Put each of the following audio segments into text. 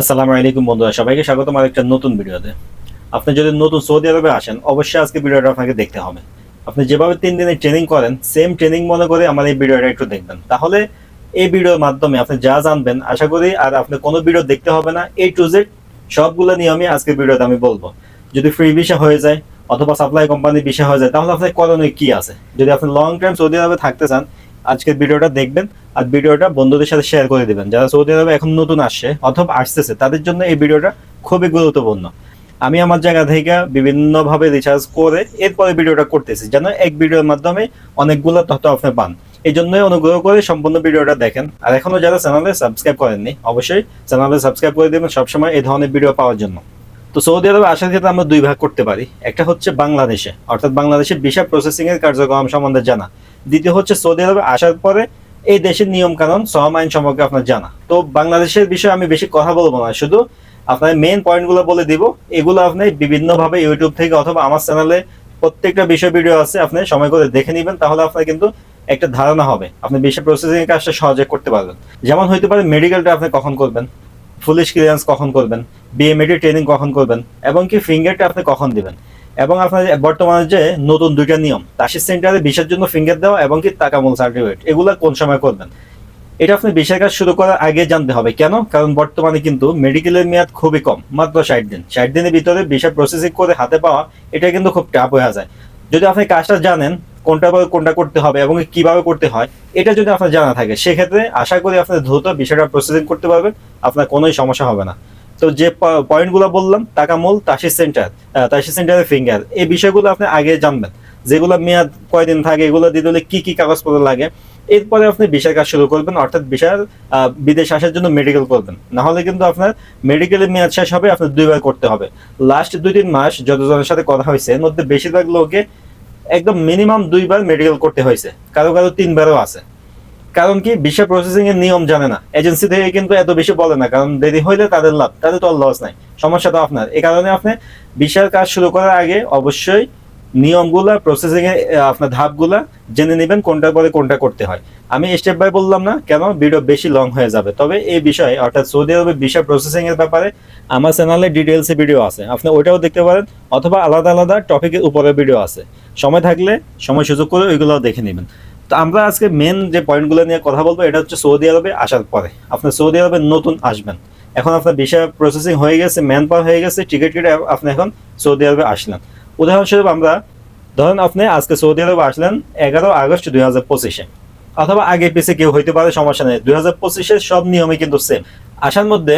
আসসালামু আলাইকুম বন্ধুরা, সবাইকে স্বাগত আমার একটা নতুন ভিডিওতে। আপনি যদি নতুন সৌদি আরবে আসেন, অবশ্যই আজকে ভিডিওটা আপনাকে দেখতে হবে। আপনি যেভাবে তিন দিনের ট্রেনিং করেন সেম ট্রেনিং মনে করে আমার এই ভিডিওটা একটু দেখবেন। তাহলে এই ভিডিওর মাধ্যমে আপনি যা জানবেন, আশা করি আর আপনি কোনো ভিডিও দেখতে হবে না এই টু জেড সবগুলো নিয়ে আমি আজকে ভিডিওতে আমি বলব। যদি ফ্রি ভিসা হয়ে যায় অথবা সাপ্লাই কোম্পানি ভিসা হয়ে যায়, তাহলে আপনার করণীয় কি আছে? যদি আপনি লং টাইম সৌদি আরবে থাকতে চান, আজকের ভিডিওটা দেখবেন। আর ভিডিওটা বন্ধুদের সাথে শেয়ার করে দেবেন। যারা সৌদি আরবে এখন নতুন আসছে অথবা আসতেছে, তাদের জন্য এই ভিডিওটা খুবই গুরুত্বপূর্ণ। আমি আমার জায়গা থেকে বিভিন্নভাবে রিচার্জ করে এরপরে ভিডিওটা করতেছি, যেন এক ভিডিওর মাধ্যমে অনেকগুলো তথ্য আপনি পান। এই জন্যই অনুগ্রহ করে সম্পূর্ণ ভিডিওটা দেখেন। আর এখনও যারা চ্যানেলে সাবস্ক্রাইব করেননি, অবশ্যই চ্যানেলে সাবস্ক্রাইব করে দেবেন সবসময় এই ধরনের ভিডিও পাওয়ার জন্য। তো সৌদি আরবে আসার ক্ষেত্রে আমরা দুই ভাগ করতে পারি। একটা হচ্ছে বাংলাদেশে, অর্থাৎ বাংলাদেশে ভিসা প্রসেসিং এর কার্যক্রম সম্বন্ধে জানা। দ্বিতীয় হচ্ছে সৌদি আরবে আসার পরে এই দেশের নিয়ম কানুন শ্রম আইন সম্পর্কে আপনার জানা। তো বাংলাদেশের বিষয়ে আমি বেশি কথা বলব না, শুধু আপনার মেইন পয়েন্টগুলো বলে দিব। এগুলো আপনি বিভিন্নভাবে ইউটিউব থেকে অথবা আমার চ্যানেলে প্রত্যেকটা বিষয় ভিডিও আছে, আপনি সময় করে দেখে নেবেন, তাহলে আপনার কিন্তু একটা ধারণা হবে। আপনি বিষয় প্রসেসিং এর কাজটা সহজে করতে পারবেন। যেমন হইতে পারে মেডিকেলটা আপনি কখন করবেন? পুলিশ ক্লিয়ারেন্স কখন করবেন? বিএমএডি ট্রেনিং কখন করবেন? এবং কি ফিঙ্গারটা আপনি কখন দিবেন? এবং আপনার বর্তমানে যে নতুন দুইটা নিয়ম, তাসির সেন্টারে ভিসার জন্য ফিঙ্গার দেওয়া এবং কি তাকামূল সার্টিফিকেট এগুলো কোন সময় করবেন? এটা আপনি ভিসার কাজ শুরু করার আগে জানতে হবে। কেন? কারণ বর্তমানে কিন্তু মেডিকেলের মেয়াদ খুবই কম, মাত্র ষাট দিন। ষাট দিনের ভিতরে ভিসা প্রসেসিং করে হাতে পাওয়া, এটা কিন্তু খুব টাফ হয়ে যায়। যদি আপনি কাজটা জানেন, কোনটা পরে কোনটা করতে হবে এবং কীভাবে করতে হয়, এটা যদি আপনার জানা থাকে, সেক্ষেত্রে আশা করি আপনি দ্রুত বিষয়টা প্রসেসিং করতে পারবেন, আপনার কোনোই সমস্যা হবে না। তো যে পয়েন্টগুলো বললাম টাকা মূল তাসির সেন্টার তাসির সেন্টারের ফিঙ্গার এই বিষয়গুলো আপনি আগে জানবেন। যেগুলো মেয়াদ কয়দিন থাকে এগুলো দিতে হলে কি কি কাগজপত্র লাগে। এরপরে আপনি ভিসার কাজ শুরু করবেন অর্থাৎ আহ, বিদেশ আসার জন্য মেডিকেল করবেন। না হলে কিন্তু আপনার মেডিকেলের মেয়াদ শেষ হবে আপনার দুইবার করতে হবে। লাস্ট দুই তিন মাস যতজনের সাথে কথা হয়েছে এর মধ্যে বেশিরভাগ লোকে একদম মিনিমাম দুইবার মেডিকেল করতে হয়েছে। কারও কারও তিনবারও আছে। কারণ কি ভিসা প্রসেসিং এর নিয়ম জানে না। এজেন্সি থেকে কিন্তু এত বেশি বলে না, কারণ দেরি হইলে তাদের লাভ, তাদের তো লস নাই। সমস্যা তো আপনার। এই কারণে আপনি ভিসার কাজ শুরু করার আগে অবশ্যই নিয়মগুলা প্রসেসিং এর আপনার ধাপগুলা জেনে নেবেন কোনটার পরে কোনটা করতে হয়। আমি স্টেপ বাই বললাম না, কেন? ভিডিও বেশি লং হয়ে যাবে। তবে এই বিষয়ে, অর্থাৎ সৌদি আরবে ভিসা প্রসেসিং এর ব্যাপারে আমার চ্যানেলে ডিটেলসে ভিডিও আছে। আপনি ওইটাও দেখতে পারেন, অথবা আলাদা আলাদা টপিকের উপরে ভিডিও আছে। সময় থাকলে, সময় সুযোগ করে ওইগুলোও দেখে নেবেন। তো আমরা আজকে মেন যে পয়েন্টগুলো নিয়ে কথা বলব, এটা হচ্ছে সৌদি আরবে আসার পরে। আপনি সৌদি আরবে নতুন আসবেন। এখন আপনার ভিসা প্রসেসিং হয়ে গেছে ম্যান পাওয়ার হয়ে গেছে টিকিট কেটে আপনি এখন সৌদি আরবে আসলেন। উদাহরণস্বরূপ আমরা, ধরেন আপনি আজকে সৌদি আরবে আসলেন এগারো আগস্ট দুই হাজার পঁচিশে। অথবা আগে পিছে কেউ হইতে পারে, সমস্যা নেই। দুই হাজার পঁচিশের সব নিয়মই কিন্তু সেম আসার মধ্যে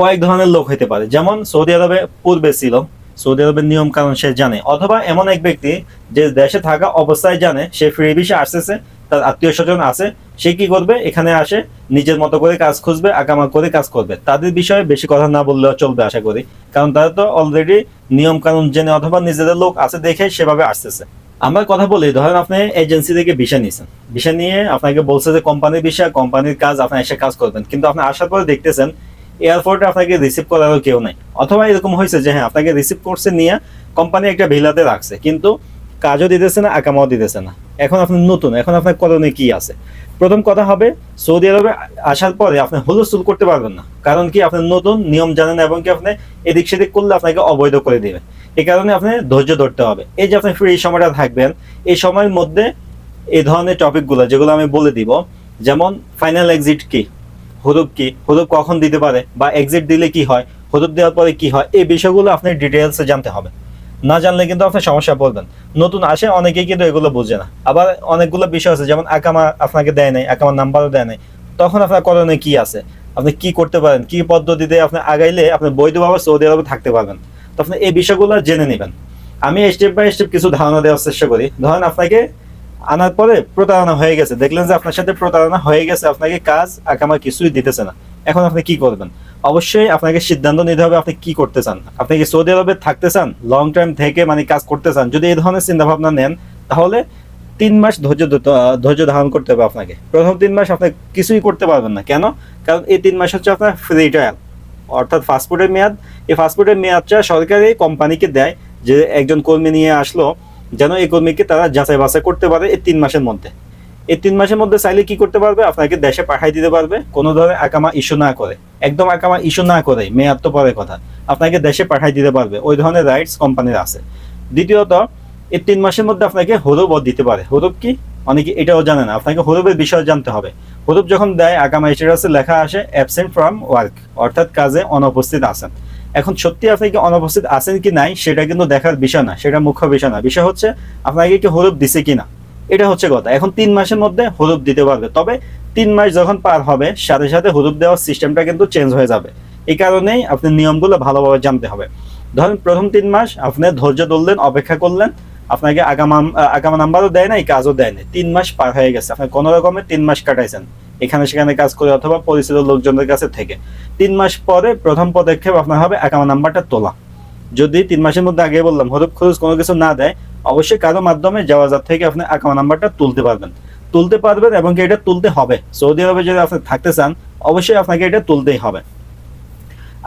কয়েক ধরনের লোক হইতে পারে। যেমন সৌদি আরবে পূর্বে ছিল সৌদি আরবের নিয়ম কারণ সে জানে। অথবা এমন এক ব্যক্তি যে দেশে থাকা অবস্থায় জানে, সে ফ্রি ভিসা আসতেছে, তার আত্মীয় স্বজন আছে, সে কি করবে? এখানে আসে, নিজের মতো করে কাজ খুঁজবে আকামা করে কাজ করবে। তাদের বিষয়ে বেশি কথা না বললেও চলবে, আশা করি। কারণ তারা তো অলরেডি নিয়ম কানুন জেনে অথবা নিজেদের লোক আছে দেখে সেভাবে আসতেছে। আমরা কথা বলি, ধরেন আপনি এজেন্সি থেকে ভিসা নিয়েছেন। ভিসা নিয়ে আপনাকে বলছে যে, কোম্পানির ভিসা কোম্পানির কাজ, আপনি এসে কাজ করবেন। কিন্তু আপনি আসার পরে দেখতেছেন এয়ারপোর্টে আপনাকে রিসিভ করারও কেউ নাই। অথবা এরকম হয়েছে যে হ্যাঁ আপনাকে রিসিভ করছে নিয়ে কোম্পানি একটা ভিলাতে রাখছে, কিন্তু কাজও দিতেছে না, আকামাও দিতেছে না। এখন আপনি নতুন, এখন আপনার করণীয় কি আছে? প্রথম কথা হবে, সৌদি আরবে আসার পরে আপনি হুলস্থুল করতে পারবেন না। কারণ কি, আপনি নতুন, নিয়ম জানেন এবং কি আপনি এদিক সেদিক করলে আপনাকে অবৈধ করে দিবে। এই কারণে আপনি ধৈর্য ধরতে হবে। এই যে, আপনি ফ্রি সময়টা থাকবেন, এই সময়ের মধ্যে এই ধরনের টপিকগুলো যেগুলো আমি বলে দিব, যেমন ফাইনাল এক্সিট কি? হরুপ কি হরুপ কখন দিতে পারে বা এক্সিট দিলে কি হয় হরুপ দেওয়ার পরে কি হয়, এই বিষয়গুলো আপনার ডিটেলসে জানতে হবে। না জানলে কিন্তু আপনি সমস্যা পড়বেন নতুন আসে অনেকেই কিন্তু এগুলো বোঝে না। আবার অনেকগুলো বিষয় আছে, যেমন আকামা আপনাকে দেয় নাই আকামার নাম্বারও দেয় নাই। তখন আপনার করণীয় কি আছে? আপনি কি করতে পারেন? কি পদ্ধতিতে আপনি আগাইলে আপনি বৈধভাবে সৌদি আরবে থাকতে পারবেন? তো আপনি এই বিষয়গুলো জেনে নেবেন। আমি স্টেপ বাই স্টেপ কিছু ধারণা দেওয়ার চেষ্টা করি। ধরেন আপনাকে আনার পরে প্রতারণা হয়ে গেছে। দেখলেন যে আপনার সাথে প্রতারণা হয়ে গেছে, আপনাকে কাজ আকামা কিছুই দিতেছে না। এখন আপনি কি করবেন? অবশ্যই আপনাকে সিদ্ধান্ত নিতে হবে আপনি কি করতে চান। আপনি কি সৌদি আরবে থাকতে চান লং টাইম থেকে মানে কাজ করতে চান, যদি এই ধরনের চিন্তা ভাবনা নেন, তাহলে তিন মাস ধৈর্য ধৈর্য ধারণ করতে হবে আপনাকে। প্রথম তিন মাস আপনি কিছুই করতে পারবেন না। কেন? কারণ এই তিন মাস হচ্ছে আপনার ফ্রি ট্রায়াল অর্থাৎ ফাস্টফুডের মেয়াদ। এই ফাস্টফুডের মেয়াদটা সরকারি কোম্পানিকে দেয় যে একজন কর্মী নিয়ে আসলো যেন এই কর্মীকে তারা যাচাই বাছাই করতে পারে এই তিন মাসের মধ্যে। এই তিন মাসের মধ্যে চাইলে কি করতে পারবে? আপনাকে দেশে পাঠাই দিতে পারবে। কোনো ধরনের আকামা ইস্যু না করে। একদম আকামা ইস্যু না করে, মেয়াদ তো পরে কথা। আপনাকে দেশে পাঠাই দিতে পারবে। ওই ধরনের রাইটস কোম্পানির আছে। দ্বিতীয়ত, এই তিন মাসের মধ্যে আপনাকে হরুপ দিতে পারে। হরুপ কি? অনেকে এটাও জানে না। আপনাকে হরুপের বিষয় জানতে হবে। হরুপ যখন দেয় আগামা স্ট্যাটাসে লেখা আসে অ্যাবসেন্ট ফ্রম ওয়ার্ক অর্থাৎ কাজে অনুপস্থিত আছেন। এখন সত্যি আপনি কি অনুপস্থিত আছেন কি নাই, সেটা কিন্তু দেখার বিষয় না, সেটা মুখ্য বিষয় না। বিষয় হচ্ছে, আপনাকে কি হলুপ দিছে কিনা? এটা হচ্ছে কথা। এখন তিন মাসের মধ্যে হলুপ দিতে পারবে। তবে তিন মাস যখন পার হবে, সাথে সাথে হলুপ দেওয়ার সিস্টেমটা কিন্তু চেঞ্জ হয়ে যাবে। এই কারণেই আপনি নিয়মগুলো ভালোভাবে জানতে হবে। ধরেন প্রথম তিন মাস আপনি ধৈর্য ধরলেন, অপেক্ষা করলেন আপনাকে আগামা আগামা নাম্বারও দেয় নাই, কাজও দেয় নাই। তিন মাস পার হয়ে গেছে। আপনি কোনো রকমের তিন মাস কাটাইছেন। এখানে সেখানে কাজ করে অথবা পরিচিত লোকজনের কাছে থেকে। তিন মাস পরে প্রথম পদক্ষেপ আপনার হবে আগামা নাম্বারটা তোলা। যদি তিন মাসের মধ্যে আগে বললাম হরুপ খরচ কোনো কিছু না দেয়, অবশ্যই কারও মাধ্যমে যাওয়াজাত থেকে আপনি আকামা নাম্বারটা তুলতে পারবেন। তুলতে পারবেন এবং এটা তুলতে হবে। সৌদি আরবে যদি আপনি থাকতে চান, অবশ্যই আপনাকে এটা তুলতেই হবে।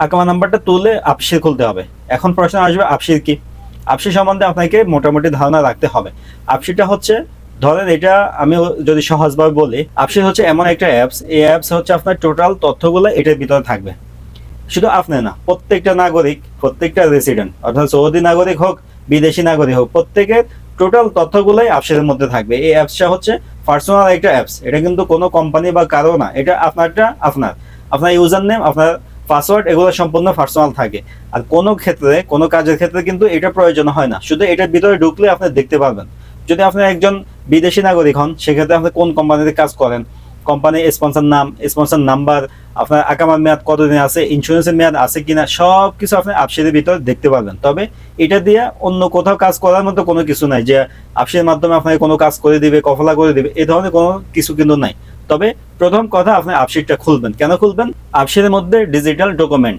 আকামা নাম্বারটা তুলে আপসির খুলতে হবে। এখন প্রশ্ন আসবে আপসির কি? আপসি সম্বন্ধে আপনাকে মোটামুটি ধারণা রাখতে হবে। আপসিটা হচ্ছে, ধরেন এটা আমি যদি সহজভাবে বলি, আপসি হচ্ছে এমন একটা অ্যাপস এই অ্যাপস হচ্ছে আপনার টোটাল তথ্যগুলো এটার ভিতরে থাকবে। শুধু আপনি না, প্রত্যেকটা নাগরিক, প্রত্যেকটা রেসিডেন্ট অর্থাৎ সৌদি নাগরিক হোক, বিদেশি নাগরিক হোক, প্রত্যেকের টোটাল তথ্যগুলোই অ্যাপসের মধ্যে থাকবে। এই অ্যাপসটা হচ্ছে পার্সোনাল একটা অ্যাপস এটা কিন্তু কোনো কোম্পানি বা কারও না, এটা আপনারটা আপনার। আপনার ইউজার নেম আপনার পাসওয়ার্ড এগুলো সম্পূর্ণ পার্সোনাল থাকে। আর কোনো ক্ষেত্রে, কোনো কাজের ক্ষেত্রে কিন্তু এটা প্রয়োজন হয় না। শুধু এটার ভিতরে ঢুকলে আপনি দেখতে পারবেন। যদি আপনি একজন বিদেশি নাগরিক হন, সেক্ষেত্রে আপনি কোন কোম্পানিতে কাজ করেন? কোম্পানি স্পন্সর নাম স্পন্সর নাম্বার আপনার আকামার মেয়াদ কতদিন আছে ইন্স্যুরেন্সের মেয়াদ আছে কিনা সব কিছু আপনি আপসিদের ভিতরে দেখতে পারবেন। তবে এটা দিয়ে অন্য কোথাও কাজ করার মতো কোনো কিছু নাই যে আপসির মাধ্যমে আপনাকে কোনো কাজ করে দিবে, কফলা করে দিবে, এ ধরনের কোনো কিছু কিন্তু নাই। তবে প্রথম কথা আপনি আপসিটটা খুলবেন। কেন খুলবেন? আপসিটের মধ্যে ডিজিটাল ডকুমেন্ট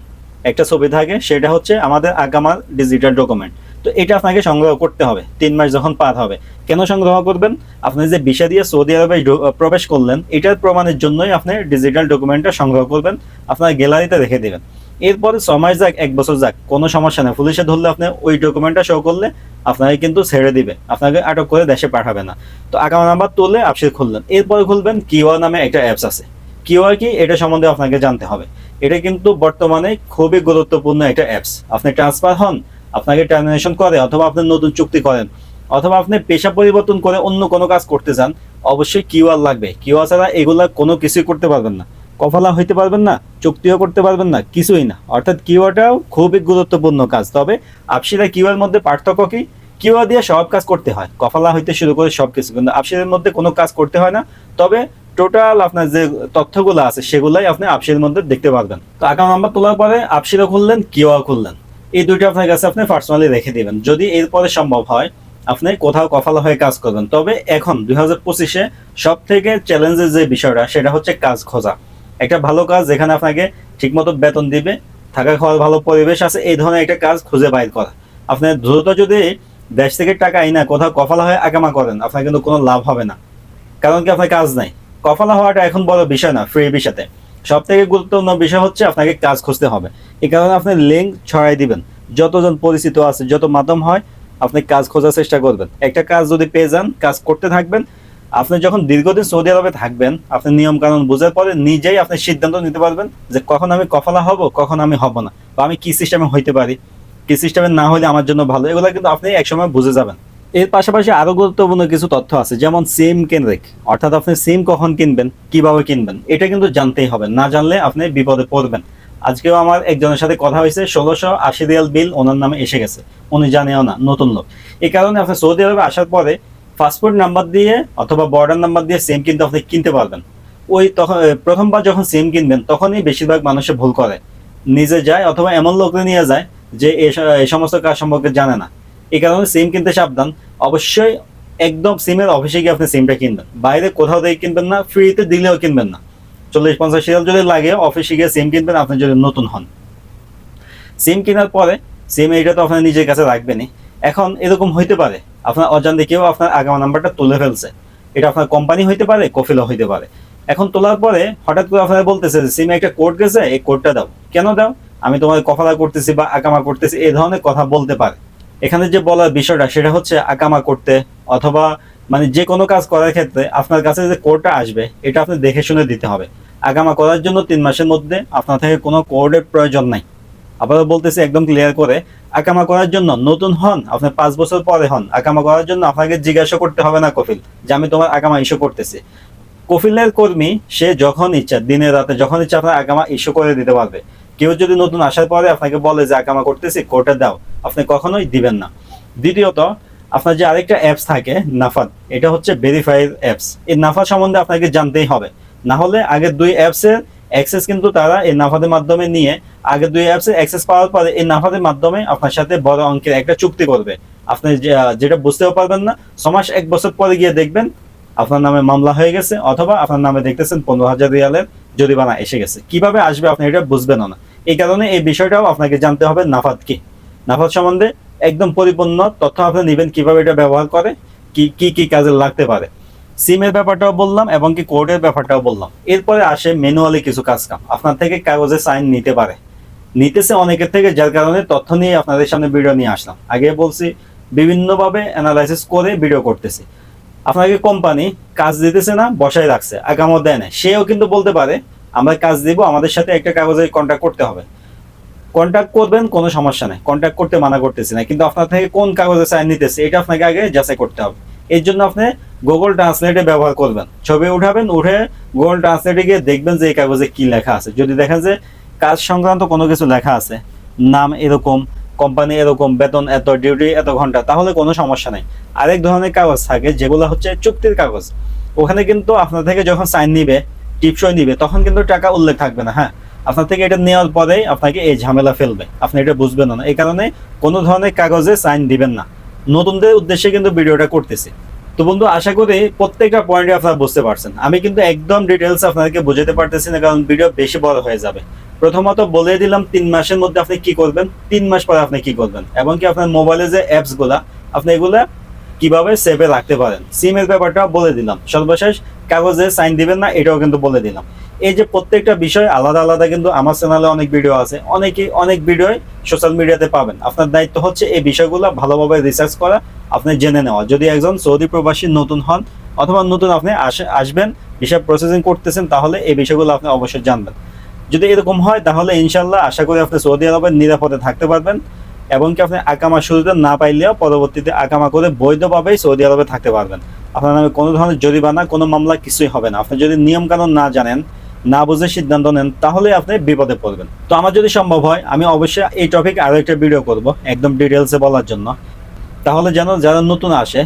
একটা ছবি থাকে, সেটা হচ্ছে আমাদের আগামার ডিজিটাল ডকুমেন্ট তো এটা আপনাকে সংগ্রহ করতে হবে, তিন মাস যখন পার হবে। কেন সংগ্রহ করবেন? আপনি যে বিষা দিয়ে সৌদি আরবে প্রবেশ করলেন, এটার প্রমাণের জন্যই আপনি ডিজিটাল ডকুমেন্টটা সংগ্রহ করবেন, আপনার গ্যালারিতে রেখে দেবেন। এরপরে ছ মাস যাক, এক বছর যাক, কোনো সমস্যা নেই। পুলিশে ধরলে আপনি ওই ডকুমেন্টটা শো করলে আপনাকে কিন্তু ছেড়ে দিবে। আপনাকে আটক করে দেশে পাঠাবে না। তো আগামী নাম্বার তুললে আপসি খুললেন। এরপরে খুলবেন কিওয়ার নামে একটা অ্যাপস আছে। কিওয়ার কি? এটা সম্বন্ধে আপনাকে জানতে হবে। এটা কিন্তু বর্তমানে খুবই গুরুত্বপূর্ণ একটা অ্যাপস আপনি ট্রান্সফার হন, আপনাকে টার্মিনেশন করে অথবা আপনি নতুন চুক্তি করেন, অথবা আপনি পেশা পরিবর্তন করে অন্য কোনো কাজ করতে চান, অবশ্যই কিউআর লাগবে। কিউআর ছাড়া এগুলা কোনো কিছুই করতে পারবেন না। কফলা হইতে পারবেন না, চুক্তিও করতে পারবেন না, কিছুই না। অর্থাৎ কিওয়াটাও খুবই গুরুত্বপূর্ণ কাজ। তবে আপসিরা কিউআর মধ্যে পার্থক্য কি? কিওয়া দিয়ে সব কাজ করতে হয়। কফলা হইতে শুরু করে সব কিছু, কিন্তু আপসিরের মধ্যে কোনো কাজ করতে হয় না। তবে টোটাল আপনার যে তথ্যগুলো আছে, সেগুলাই আপনি আপসির মধ্যে দেখতে পারবেন। তো আকাউন্ট নাম্বার তোলার পরে আপসিরও খুললেন কিউআর খুললেন। এই দুইটা আপনার কাছে আপনি পার্সোনালি রেখে দিবেন। যদি এরপরে সম্ভব হয়, আপনি কোথাও কফালা হয়ে কাজ করবেন। তবে এখন দুই হাজার পঁচিশে সব থেকে চ্যালেঞ্জের যে বিষয়টা, সেটা হচ্ছে কাজ খোঁজা। একটা ভালো কাজ যেখানে আপনাকে ঠিকমতো বেতন দিবে, থাকা খাওয়ার ভালো পরিবেশ আছে, এই ধরনের একটা কাজ খুঁজে বাইর করা। আপনি দ্রুত যদি দেশ থেকে টাকা আইনা কোথাও কফালা হয়ে আগামা করেন, আপনার কিন্তু কোনো লাভ হবে না। কারণ কি, আপনার কাজ নাই। কফালা হওয়াটা এখন বড় বিষয় না ফ্রি বিষয়তে। সব থেকে গুরুত্বপূর্ণ বিষয় হচ্ছে আপনাকে কাজ খুঁজতে হবে। এই কারণে আপনি লিঙ্ক ছড়াই দিবেন। যতজন পরিচিত আছে, যত মাধ্যম হয়, আপনি কাজ খোঁজার চেষ্টা করবেন। একটা কাজ যদি পেয়ে যান, কাজ করতে থাকবেন আপনি যখন দীর্ঘদিন সৌদি আরবে থাকবেন, আপনি নিয়ম কানুন বোঝার পরে নিজেই আপনি সিদ্ধান্ত নিতে পারবেন যে কখন আমি কফলা হব, কখন আমি হব না, বা আমি কি সিস্টেমে হইতে পারি, কি সিস্টেমে না হলে আমার জন্য ভালো, এগুলো কিন্তু আপনি একসময় বুঝে যাবেন। এর পাশাপাশি আরও গুরুত্বপূর্ণ কিছু তথ্য আছে, যেমন সিম কেন্দ্রিক, অর্থাৎ আপনি সিম কখন কিনবেন, কীভাবে কিনবেন, এটা কিন্তু জানতেই হবে, না জানলে আপনি বিপদে পড়বেন। আজকেও আমার একজনের সাথে কথা হয়েছে, ষোলোশো আশি রিয়াল বিল ওনার নামে এসে গেছে, উনি জানেও না, নতুন লোক। এই কারণে আপনি সৌদি আরবে আসার পরে পাসপোর্ট নাম্বার দিয়ে অথবা বর্ডার নাম্বার দিয়ে সিম কিন্তু আপনি কিনতে পারবেন। ওই তখন প্রথমবার যখন সিম কিনবেন, তখনই বেশিরভাগ মানুষে ভুল করে। নিজে যায় অথবা এমন লোককে নিয়ে যায় যে এই সমস্ত কাজ সম্পর্কে জানে না। এই কারণে সিম কিনতে সাবধান। অবশ্যই একদম সিমের অফিসে গিয়ে আপনি সিমটা কিনবেন। বাইরে কোথাও থেকে কিনবেন না ফ্রিতে দিলেও কিনবেন না। চল্লিশ, পঞ্চাশ হাজার যদি লাগে অফিসে গিয়ে সিম কিনবেন, আপনি যদি নতুন হন। সিম কেনার পরে সিম এটা তো আপনি নিজের কাছে রাখবেনই। এখন এরকম হইতে পারে। আপনার অজান্তে কেউ আপনার আগামা নাম্বারটা তুলে ফেলছে। এটা আপনার কোম্পানি হইতে পারে কফিলও হইতে পারে। এখন তোলার পরে হঠাৎ করে আপনারা বলতেছে যে সিমে একটা কোড গেছে, এই কোডটা দাও। কেন দাও? আমি তোমার কফালা করতেছি বা আকামা করতেছি, এই ধরনের কথা বলতে পারে। এখানে যে বলার বিষয়টা, সেটা হচ্ছে আকামা করতে অথবা মানে যে কোনো কাজ করার ক্ষেত্রে আপনার কাছে যে কোডটা আসবে, এটা আপনি দেখে শুনে দিতে হবে। আগামা করার জন্য তিন মাসের মধ্যে আপনার থেকে কোনো কোডের প্রয়োজন নাই। আবারও বলতেছি একদম ক্লিয়ার করে। আকামা করার জন্য নতুন হন আপনি পাঁচ বছর পরে হন, আকামা করার জন্য আপনাকে জিজ্ঞাসা করতে হবে না কফিল, যে আমি তোমার আকামা ইস্যু করতেছি। কফিলের কর্মী, সে যখন ইচ্ছা, দিনে রাতে যখন ইচ্ছা আপনার আকামা ইস্যু করে দিতে পারবে। কেউ যদি নতুন আসার পরে আপনাকে বলে যে, আকামা করতেছি, কোর্টে দাও। আপনি কখনোই দিবেন না। দ্বিতীয়ত, আপনার যে আরেকটা অ্যাপস থাকে নাফাদ এটা হচ্ছে ভেরিফাইড অ্যাপস এই নাফাদ সম্বন্ধে আপনাকে জানতেই হবে। না হলে আগের দুই অ্যাপসের অ্যাক্সেস কিন্তু তারা এই নাফাদের মাধ্যমে নিয়ে আগের দুই অ্যাপসের অ্যাক্সেস পাওয়ার পরে এই নাফাদের মাধ্যমে আপনার সাথে বড় অঙ্কের একটা চুক্তি করবে। আপনি যেটা বুঝতেও পারবেন না, ছমাস, এক বছর পরে গিয়ে দেখবেন আপনার নামে মামলা হয়ে গেছে, অথবা আপনার নামে দেখতেছেন পনেরো হাজার রিয়ালের জরিমানা এসে গেছে। কীভাবে আসবে আপনি এটা বুঝবেন না। এই কারণে এই বিষয়টাও আপনাকে জানতে হবে নাফাদ কি। নাফাদ সম্বন্ধে একদম পরিপূর্ণ তথ্য আপনি নেবেন কীভাবে এটা ব্যবহার করে, কি কি কি কাজে লাগতে পারে। সিমের ব্যাপারটাও বললাম এবং কি কোর্টের ব্যাপারটাও বললাম। এরপরে আসে ম্যানুয়ালি কিছু কাজ কাম। আপনার থেকে কাগজে সাইন নিতে পারে। নিতেছে অনেকের থেকে, যার কারণে তথ্য নিয়ে আপনাদের সামনে ভিডিও নিয়ে আসলাম। আগে বলছি, বিভিন্নভাবে অ্যানালাইসিস করে ভিডিও করতেছি। আপনাকে কোম্পানি কাজ দিতেছে না, বসায় রাখছে, আগামও দেয় না সেও কিন্তু বলতে পারে, আমরা কাজ দিব, আমাদের সাথে একটা কাগজে কন্ট্যাক্ট করতে হবে। কন্ট্যাক্ট করবেন, কোনো সমস্যা নেই। কন্ট্যাক্ট করতে মানা করতেছি না, কিন্তু আপনার থেকে কোন কাগজে সাইন নিতেছে, এটা আপনাকে আগে যাচাই করতে হবে। এর জন্য আপনি গুগল ট্রান্সলেটে ব্যবহার করবেন। ছবি উঠাবেন, উঠে গুগল ট্রান্সলেটে গিয়ে দেখবেন যে এই কাগজে কি লেখা আছে। যদি দেখেন যে কাজ সংক্রান্ত কোনো কিছু লেখা আছে, নাম এরকম কোম্পানি এরকম, বেতন এত ডিউটি এত ঘণ্টা, তাহলে কোনো সমস্যা নেই। আরেক ধরনের কাগজ থাকে, যেগুলো হচ্ছে চুক্তির কাগজ। ওখানে কিন্তু আপনার থেকে যখন সাইন নিবে, টিপসই নিবে, তখন কিন্তু টাকা উল্লেখ থাকবে না হ্যাঁ? আপনার থেকে এটা নেওয়ার পরেই আপনাকে এই ঝামেলা ফেলবে। আপনি এটা বুঝবেন না। এই কারণে কোনো ধরনের কাগজে সাইন দিবেন না। নতুনদের উদ্দেশ্যে কিন্তু ভিডিওটা করতেছি। তো বন্ধু, আশা করি প্রত্যেকটা পয়েন্টে আপনারা বুঝতে পারছেন। আমি কিন্তু একদম ডিটেলস আপনাদেরকে বোঝাতে পারতেছি না, কারণ ভিডিও বেশি বড় হয়ে যাবে। প্রথমত বলে দিলাম, তিন মাসের মধ্যে আপনি কি করবেন, তিন মাস পরে আপনি কি করবেন এবং কি আপনার মোবাইলে যে অ্যাপসগুলা, আপনি এগুলা কীভাবে সেভে রাখতে পারেন। সিমের ব্যাপারটা বলে দিলাম। সর্বশেষ কাগজে সাইন দিবেন না, এটাও কিন্তু বলে দিলাম। এই যে প্রত্যেকটা বিষয় আলাদা আলাদা কিন্তু আমার চ্যানেলে অনেক ভিডিও আছে। অনেকে অনেক ভিডিও সোশ্যাল মিডিয়াতে পাবেন। আপনার দায়িত্ব হচ্ছে এই বিষয়গুলো ভালোভাবে রিসার্চ করা, আপনি জেনে নেওয়া। যদি একজন সৌদি প্রবাসী নতুন হন অথবা নতুন আপনি আসে, আসবেন হিসাব প্রসেসিং করতেছেন, তাহলে এই বিষয়গুলো আপনি অবশ্যই জানবেন। যদি এরকম হয়, তাহলে ইনশাল্লাহ আশা করি আপনি সৌদি আরবে নিরাপদে থাকতে পারবেন এবং কি আপনি আকামা শুরুতে না পাইলেও পরবর্তীতে আকামা করে বৈধভাবেই সৌদি আরবে থাকতে পারবেন। আপনার নামে কোনো ধরনের জরিমানা, কোনো মামলা কিছুই হবে না। আপনি যদি নিয়ম কানুন না জানেন না বুঝে সিদ্ধান্ত নেন তাহলে আপনি বিপদে পড়বেন। তো আমার যদি সম্ভব হয়, আমি অবশ্যই এই টপিক আরও একটা ভিডিও করব, একদম ডিটেলসে বলার জন্য। তাহলে যেন যারা নতুন আসে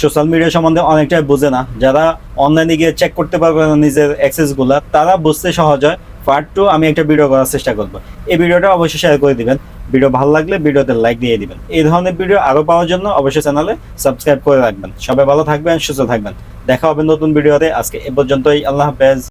সোশ্যাল মিডিয়া সম্বন্ধে অনেকটাই বোঝে না, যারা অনলাইনে গিয়ে চেক করতে পারবে না নিজের অ্যাক্সেসগুলো তারা বুঝতে সহজ হয় পার্ট টু আমি একটা ভিডিও করার চেষ্টা করব। এই ভিডিওটা অবশ্যই শেয়ার করে দিবেন। ভিডিও ভালো লাগলে ভিডিওতে লাইক দিয়ে দিবেন। এই ধরনের ভিডিও আরও পাওয়ার জন্য অবশ্যই চ্যানেলে সাবস্ক্রাইব করে রাখবেন। সবাই ভালো থাকবেন, সুস্থ থাকবেন। দেখা হবে নতুন ভিডিওতে আজকে এ পর্যন্তই। আল্লাহ হাফেজ।